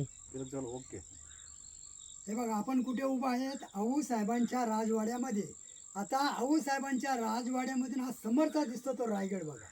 Okay. हे बघा आपण कुठे उभा आहेत? आऊ साहेबांच्या राजवाड्यामध्ये. आता आऊ साहेबांच्या राजवाड्यामधून हा समोरचा दिसतो तो रायगड बघा.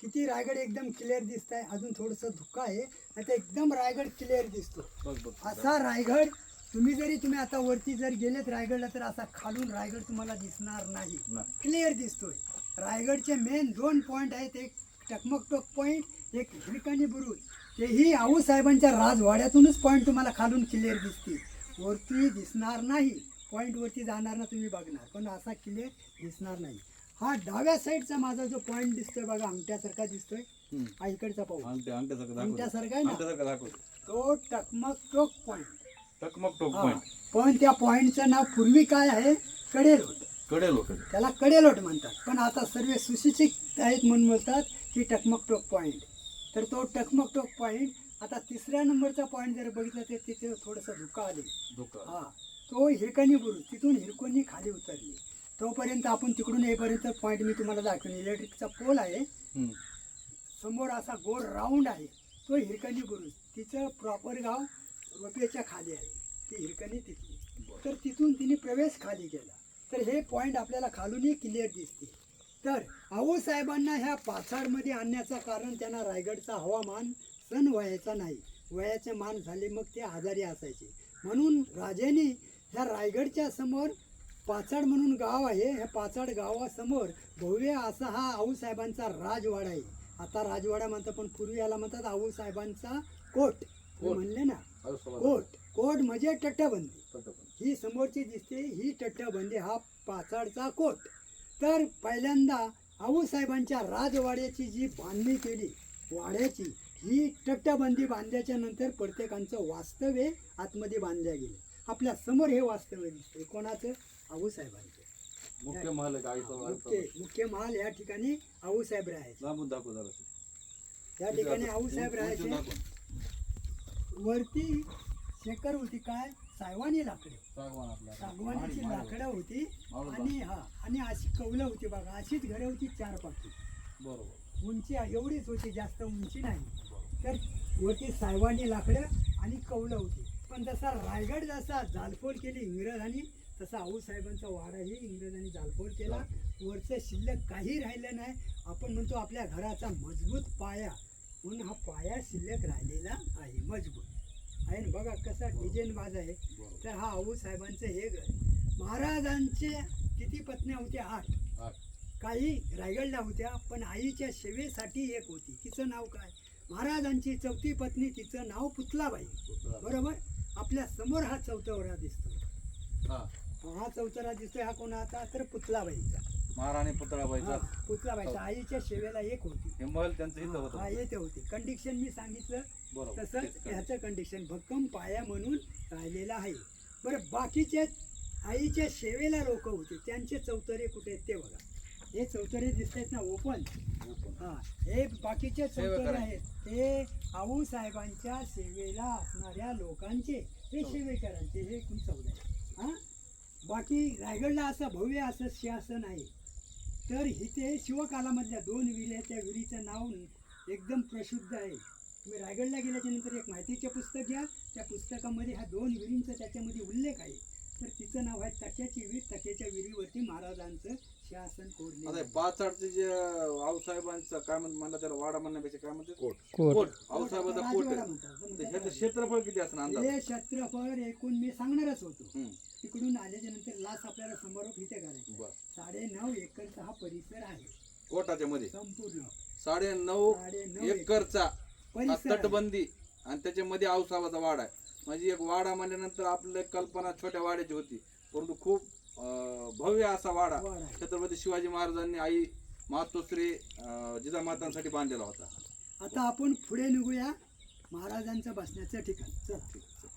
किती रायगड एकदम क्लिअर दिसत आहे अजून थोडंसं धुका आहे. आता एकदम रायगड क्लिअर दिसतो. बघ बघ असा रायगड तुम्ही जरी तुम्ही आता वरती जर गेलेत रायगडला तर असा खालून रायगड तुम्हाला दिसणार नाही. नाही. क्लिअर दिसतोय. रायगडचे मेन दोन पॉईंट आहेत. एक टकमकटोक पॉईंट एक हिरकणी बुरुज तेही आऊ साहेबांच्या राजवाड्यातूनच पॉईंट तुम्हाला खालून क्लिअर दिसतील. वरती दिसणार नाही. पॉईंट वरती जाणार ना तुम्ही बघणार. पण असा क्लिअर दिसणार नाही. हा डाव्या साईडचा माझा जो पॉईंट दिसतोय बघा अंगठ्यासारखा दिसतोय. हा इकडचा अंगठ्या अंगठ्यासारखं आहे ना? तो टकमकटोक पॉईंट टकमक टोक. पॉईंट पण त्या पॉइंटचं नाव पूर्वी काय आहे? कडेल होतं. त्याला कडेलोट म्हणतात. पण आता सर्व सुशिक्षित आहेत म्हणून म्हणतात की टकमक टोक पॉईंट तर तो टकमक टोक पॉईंट आता तिसऱ्या नंबरचा पॉईंट जर बघितला तर तिथे थोडंसं धुका आले. धोका. हा. तो हिरकणी बुरुज तिथून हिरकोनी खाली उतरली. तोपर्यंत आपण तिकडून येईपर्यंत पॉईंट मी तुम्हाला दाखवेन. इलेक्ट्रिकचा पोल आहे. समोर असा गोल राऊंड आहे. तो हिरकणी बुरुज. तिचं प्रॉपर गाव रोपेच्या खाली आहे. ती हिरकणी तिथली. तर तिथून तिने प्रवेश खाली केला. तर हे पॉईंट आपल्याला खालूनही क्लिअर दिसते. तर आऊ साहेबांना ह्या पाचाडमध्ये आणण्याचं कारण त्यांना रायगडचा हवामान सण व्हायचा नाही. वयाचे मान झाले मग ते आजारी असायचे. म्हणून राजांनी ह्या रायगडच्या समोर पाचाड म्हणून गाव आहे. ह्या पाचाड गावासमोर भव्य असा हा आऊ साहेबांचा राजवाडा आहे. आता राजवाडा म्हणतात पण पूर्वी याला म्हणतात आऊ साहेबांचा कोट. म्हणले ना. कोट. कोट म्हणजे टट्टाबंदी. ही समोरची दिसते ही टट्टाबंदी हा पाचाडचा कोट. तर पहिल्यांदा आऊ साहेबांच्या राजवाड्याची जी बांधणी केली वाड्याची ही टट्टाबंदी बांधल्याच्या नंतर प्रत्येकांचं वास्तव्य आतमध्ये बांधल्या गेलं. आपल्यासमोर हे वास्तव्य दिसतंय. कोणाचं? आऊ साहेबांचं. मुख्य महल मुख्य मुख्य महाल या ठिकाणी आऊ साहेब राहायचे. या ठिकाणी आऊ साहेब उंचून राहायचे. वरती शेकर होती काय? सायवानी लाकडे. सागवान. सागवानीची लाकडं होती. आणि हा आणि अशी कौलं होती बघा. अशीच घरं होती चार पाकी. बरोबर. उंची एवढीच होती जास्त उंची नाही. तर वरती सायवानी लाकडं आणि कौलं होती. पण जसा रायगड जसा जालपोल केली इंग्रजांनी तसा आऊ साहेबांचा वाडाही इंग्रजांनी जालपोल केला. वरचं शिल्लक काही राहिलं नाही. आपण म्हणतो आपल्या घराचा मजबूत पाया. म्हणून हा पाया शिल्लक राहिलेला आहे मजबूत. आहे बघा कसा डिझाईन बाज आहे. तर हा आऊ साहेबांचं हे घर महाराजांचे किती पत्न्या होत्या? आठ. काही रायगडला होत्या पण आईच्या सेवेसाठी एक होती. तिचं नाव काय? महाराजांची चौथी पत्नी तिचं नाव पुतलाबाई. बरोबर? आपल्यासमोर हा चौथरा दिसतो. हा. हा चौथरा दिसतोय हा कोणाचा तर पुतलाबाईचा. महाराणी पुतळाबाईचा. हा, पुतलाबाईचा आईच्या सेवेला एक होती. हे महल त्यांचं इथं हा होतं. येते होती. कंडिशन मी सांगितलं. बरोबर. तसंच तेच काय. ह्याचं कंडिशन भक्कम पाया म्हणून राहिलेलं आहे. बरं बाकीचे आईच्या सेवेला लोक होते. त्यांचे चौतरे कुठे आहेत ते बघा. हे चौतरे दिसत आहेत ना ओपन. हा हे बाकीचे चौतरे. आहेत. ते आऊ साहेबांच्या सेवेला असणाऱ्या लोकांचे हे चौदा. सेवेकरांचे हे एकूण चौदा हा? बाकी रायगडला असं भव्य असं शासन आहे. तर इथे शिवकालामधल्या दोन विहिरी आहेत त्या विहिरीचं नाव एकदम प्रसिद्ध आहे. तुम्ही रायगडला गेल्याच्यानंतर एक माहितीचे पुस्तक घ्या. त्या पुस्तकामध्ये ह्या दोन विहिरींचा त्याच्यामध्ये उल्लेख आहे. तर तिचं नाव आहे तक्याची विहीर तक्याच्या विहिरीवरती महाराजांचं शासन हे पाचाडचे जे आऊसाहेबांचं काय म्हणतात मला त्याला? वाडा म्हणण्यापेक्षा काय म्हणते कोट. कोट. आऊसाहेबाचा कोट राजवाडा आहे. म्हणतात. तर ह्याचं म्हणतात क्षेत्रफळ किती असणार अंदाज? हे क्षेत्रफळ एकूण मी सांगणारच होतो. तिकडून आल्याच्यानंतर लास्ट आपल्याला समारोप इथे करायचा साडे नऊ एकरचा हा परिसर आहे. कोटाच्या मध्ये संपूर्ण. साडे नऊ साडे नऊ एकर एकरचा हा परिसर आहे. तटबंदी आणि त्याच्यामध्ये आऊसाहेबाचा वाडा आहे. म्हणजे एक वाडा म्हणल्यानंतर आपल्या कल्पना छोट्या वाड्याची होती. परंतु खूप अं, भव्य असा वाडा वाडा आहे. छत्रपती शिवाजी महाराजांनी आई मातोश्री अं, जिजामातांसाठी बांधलेला होता. आता आपण पुढे निघूया महाराजांचं बसण्याचं ठिकाण. चला.